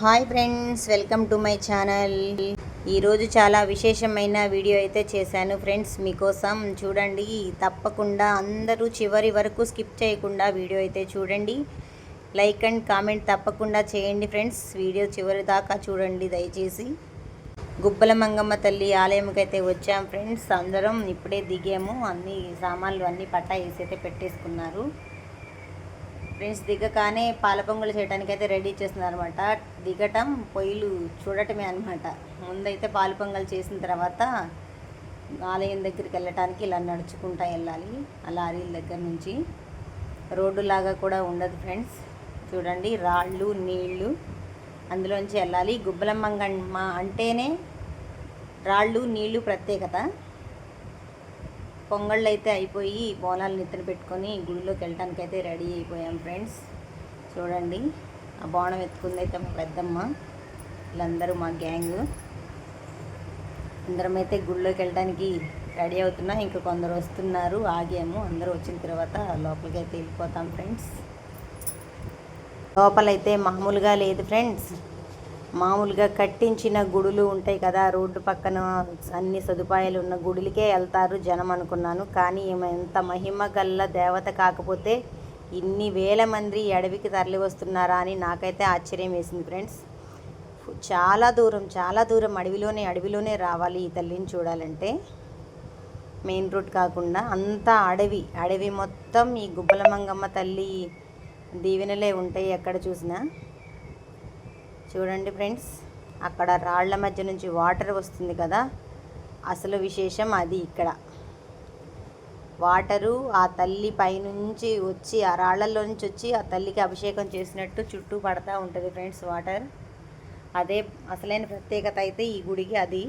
Hi friends welcome to my channel. ఈరోజు చాలా విశేషమైన వీడియో అయితే చేశాను ఫ్రెండ్స్ మీకోసం. చూడండి తప్పకుండా అందరూ చివరి వరకు స్కిప్ చేయకుండా వీడియో అయితే చూడండి. లైక్ అండ్ కామెంట్ తప్పకుండా చేయండి ఫ్రెండ్స్. వీడియో చివరి దాకా చూడండి దయచేసి. గుబ్బల మంగమ్మ తల్లి ఆలయంకైతే అయితే వచ్చాం ఫ్రెండ్స్. అందరం ఇప్పుడే దిగాము. అన్ని సామాన్లు అన్నీ పట్టా వేసి అయితే పెట్టేసుకున్నారు. ఫ్రెండ్స్ దిగగానే పాల పొంగల్ చేయడానికి అయితే రెడీ చేస్తున్నారు అనమాట దిగటం పొయ్యిలు చూడటమే అనమాట ముందైతే పాల పొంగల్ చేసిన తర్వాత ఆలయం దగ్గరికి వెళ్ళటానికి ఇలా నడుచుకుంటా వెళ్ళాలి. ఆ లారీల దగ్గర నుంచి. రోడ్డు లాగా కూడా ఉండదు ఫ్రెండ్స్. చూడండి రాళ్ళు నీళ్ళు అందులోంచి వెళ్ళాలి. గుబ్బలమ్మ అంటేనే రాళ్ళు నీళ్ళు ప్రత్యేకత. పొంగళ్ళు అయితే అయిపోయి బోనాలు నిద్ర పెట్టుకొని గుడిలోకి వెళ్ళడానికి అయితే రెడీ అయిపోయాం ఫ్రెండ్స్. చూడండి ఆ బోనం ఎత్తుకుంది అయితే మా పెద్దమ్మ వీళ్ళందరూ మా గ్యాంగ్. అందరం అయితే గుడిలోకి వెళ్ళడానికి రెడీ అవుతున్నా. ఇంకా కొందరు వస్తున్నారు ఆగాము. అందరూ వచ్చిన తర్వాత లోపలికి అయితే వెళ్ళిపోతాం ఫ్రెండ్స్. లోపలైతే మామూలుగా లేదు ఫ్రెండ్స్. మామూలుగా కట్టించిన గుడులు ఉంటాయి కదా రోడ్డు పక్కన అన్ని సదుపాయాలు ఉన్న గుడులకే వెళ్తారు జనం అనుకున్నాను. కానీ ఈమె ఎంత మహిమ గల్ల దేవత కాకపోతే ఇన్ని వేల మంది అడవికి తరలి వస్తున్నారా అని నాకైతే ఆశ్చర్యం వేసింది ఫ్రెండ్స్. చాలా దూరం చాలా దూరం అడవిలోనే అడవిలోనే రావాలి ఈ తల్లిని చూడాలంటే. మెయిన్ రోడ్ కాకుండా అంతా అడవి అడవి మొత్తం ఈ గుబ్బలమంగమ్మ తల్లి దీవెనలే ఉంటాయి ఎక్కడ చూసినా. చూడండి ఫ్రెండ్స్ అక్కడ రాళ్ళ మధ్య నుంచి వాటర్ వస్తుంది కదా అసలు విశేషం అది ఇక్కడ. వాటరు ఆ తల్లి పైనుంచి వచ్చి ఆ రాళ్ళలో నుంచి వచ్చి ఆ తల్లికి అభిషేకం చేసినట్టు చుట్టూ పడతా ఉంటుంది ఫ్రెండ్స్ వాటర్. అదే అసలైన ప్రత్యేకత అయితే ఈ గుడికి అది.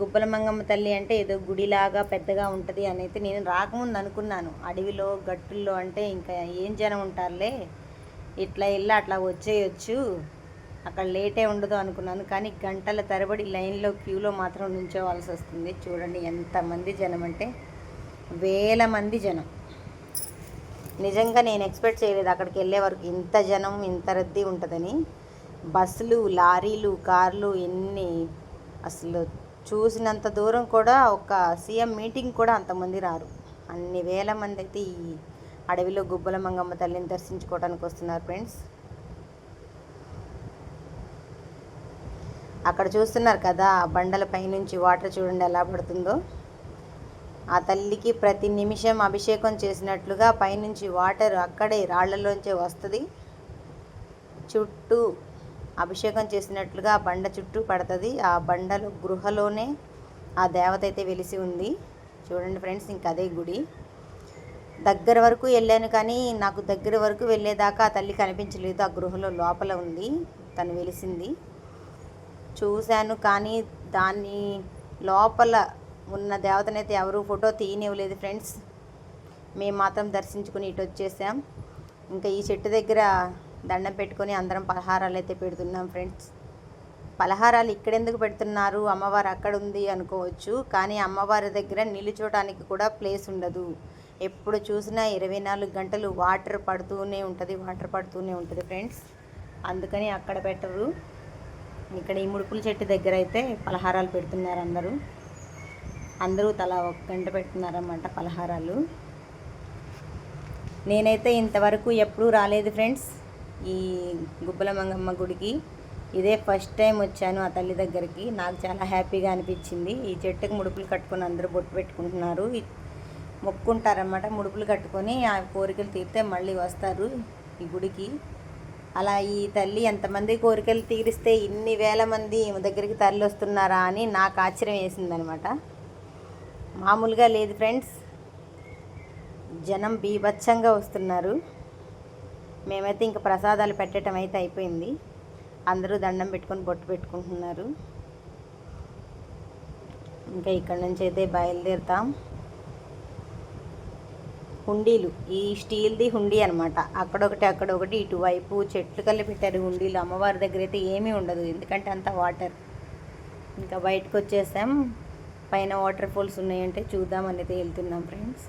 గుబ్బలమంగమ్మ తల్లి అంటే ఏదో గుడిలాగా పెద్దగా ఉంటుంది అని అయితే నేను రాకముందు అనుకున్నాను. అడవిలో గట్టుల్లో అంటే ఇంకా ఏం జనం ఉంటారులే? ఇట్లా ఇల్లు అట్లా వచ్చేయచ్చు. అక్కడ లేటే ఉండదు అనుకున్నాను. కానీ గంటల తరబడి లైన్లో క్యూలో మాత్రం నుంచోవాల్సి వస్తుంది. చూడండి ఎంతమంది జనం అంటే వేల మంది జనం. నిజంగా నేను ఎక్స్పెక్ట్ చేయలేదు అక్కడికి వెళ్ళే వరకు ఇంత జనం ఇంత రద్దీ ఉంటుందని. బస్సులు లారీలు కార్లు ఎన్ని అసలు చూసినంత దూరం కూడా ఒక సీఎం మీటింగ్ కూడా అంతమంది రారు. అన్ని వేల మంది అయితే ఈ అడవిలో గుబ్బల మంగమ్మ తల్లిని దర్శించుకోవడానికి వస్తున్నారు ఫ్రెండ్స్. అక్కడ చూస్తున్నారు కదా ఆ బండల పైనుంచి వాటర్ చూడండి ఎలా పడుతుందో. ఆ తల్లికి ప్రతి నిమిషం అభిషేకం చేసినట్లుగా పైనుంచి వాటర్ అక్కడే రాళ్ళలోంచే వస్తుంది. చుట్టూ అభిషేకం చేసినట్లుగా ఆ బండ చుట్టూ పడుతుంది. ఆ బండలు గృహలోనే ఆ దేవత అయితే వెలిసి ఉంది. చూడండి ఫ్రెండ్స్ ఇంక అదే గుడి. దగ్గర వరకు వెళ్ళాను కానీ నాకు దగ్గర వరకు వెళ్ళేదాకా ఆ తల్లి కనిపించలేదు. ఆ గృహలో లోపల ఉంది. తను వెలిసింది. చూశాను కానీ దాన్ని లోపల ఉన్న దేవతనైతే ఎవరు ఫోటో తీయనివ్వలేదు ఫ్రెండ్స్. మేము మాత్రం దర్శించుకుని ఇటు వచ్చేసాం. ఇంకా ఈ చెట్టు దగ్గర దండం పెట్టుకొని అందరం పలహారాలు అయితే పెడుతున్నాం ఫ్రెండ్స్. పలహారాలు ఇక్కడెందుకు పెడుతున్నారు? అమ్మవారు అక్కడ ఉంది అనుకోవచ్చు. కానీ అమ్మవారి దగ్గర నిలుచోటానికి కూడా ప్లేస్ ఉండదు. ఎప్పుడు చూసినా ఇరవై నాలుగు గంటలు వాటర్ పడుతూనే ఉంటుంది వాటర్ పడుతూనే ఉంటుంది ఫ్రెండ్స్ అందుకని అక్కడ పెట్టరు. ఇక్కడ ఈ ముడుపుల చెట్టు దగ్గర అయితే పలహారాలు పెడుతున్నారు అందరూ. అందరూ తలా ఒక గంట పెడుతున్నారన్నమాట పలహారాలు. నేనైతే ఇంతవరకు ఎప్పుడూ రాలేదు ఫ్రెండ్స్ ఈ గుబ్బల మంగమ్మ గుడికి. ఇదే ఫస్ట్ టైం వచ్చాను ఆ తల్లి దగ్గరికి. నాకు చాలా హ్యాపీగా అనిపించింది. ఈ చెట్టుకు ముడుపులు కట్టుకొని అందరూ బొట్టు పెట్టుకుంటున్నారు. మొక్కుంటారన్నమాట. ముడుపులు కట్టుకొని ఆ కోరికలు తీరితే మళ్ళీ వస్తారు ఈ గుడికి. అలా ఈ తల్లి ఎంతమంది కోరికలు తీరిస్తే ఇన్ని వేల మంది ఈమె దగ్గరికి తరలి వస్తున్నారా అని నాకు ఆశ్చర్యం వేసిందనమాట మామూలుగా లేదు ఫ్రెండ్స్. జనం బీభత్సంగా వస్తున్నారు. మేమైతే ఇంకా ప్రసాదాలు పెట్టడం అయితే అయిపోయింది. అందరూ దండం పెట్టుకొని బొట్టు పెట్టుకుంటున్నారు. ఇంకా ఇక్కడ నుంచి అయితే బయలుదేరుతాం. హుండీలు ఈ స్టీల్ది హుండీ అనమాట అక్కడొకటి అక్కడొకటి ఇటువైపు చెట్లు కలిపి పెట్టారు హుండీలు. అమ్మవారి దగ్గర అయితే ఏమీ ఉండదు ఎందుకంటే అంత వాటర్. ఇంకా బయటకు వచ్చేసాం పైన వాటర్ ఫాల్స్ ఉన్నాయంటే చూద్దామని అయితే వెళ్తున్నాం ఫ్రెండ్స్.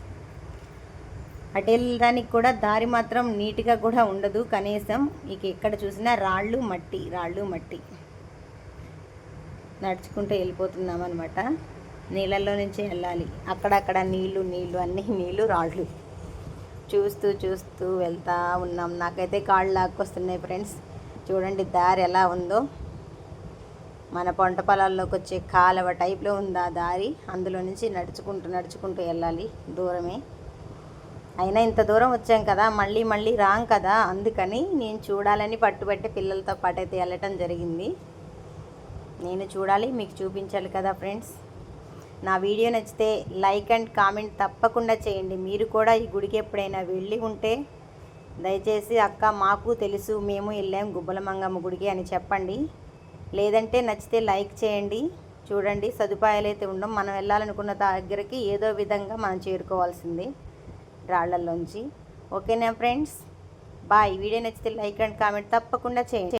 అటు వెళ్ళడానికి కూడా దారి మాత్రం నీట్గా కూడా ఉండదు కనీసం ఇక ఎక్కడ చూసినా రాళ్ళు మట్టి రాళ్ళు మట్టి. నడుచుకుంటూ వెళ్ళిపోతున్నాం అనమాట నీళ్ళల్లో నుంచి వెళ్ళాలి. అక్కడక్కడ నీళ్ళు నీళ్ళు అన్నీ నీళ్ళు రాళ్ళు. చూస్తూ చూస్తూ వెళ్తా ఉన్నాం. నాకైతే కాళ్ళు లాక్కొస్తున్నాయి ఫ్రెండ్స్. చూడండి దారి ఎలా ఉందో. మన పంట పొలాల్లోకి వచ్చే కాలువ టైప్లో ఉంది ఆ దారి. అందులో నుంచి నడుచుకుంటూ నడుచుకుంటూ వెళ్ళాలి దూరమే. అయినా ఇంత దూరం వచ్చాం కదా మళ్ళీ మళ్ళీ రాం కదా. అందుకని నేను చూడాలని పట్టుబట్టి పిల్లలతో పాటు అయితే వెళ్ళటం జరిగింది. నేను చూడాలి మీకు చూపించాలి కదా ఫ్రెండ్స్. నా వీడియో నచ్చితే లైక్ అండ్ కామెంట్ తప్పకుండా చేయండి. మీరు కూడా ఈ గుడికి ఎప్పుడైనా వెళ్ళి ఉంటే దయచేసి అక్క మాకు తెలుసు మేము వెళ్ళాం గుబ్బలమంగమ్మ గుడికి అని చెప్పండి. లేదంటే నచ్చితే లైక్ చేయండి. చూడండి సదుపాయాలు అయితే ఉండం. మనం వెళ్ళాలనుకున్న దగ్గరికి ఏదో విధంగా మనం చేరుకోవాల్సింది రాళ్ళలోంచి. ఓకేనా ఫ్రెండ్స్? బాయ్. వీడియో నచ్చితే లైక్ అండ్ కామెంట్ తప్పకుండా చేయండి.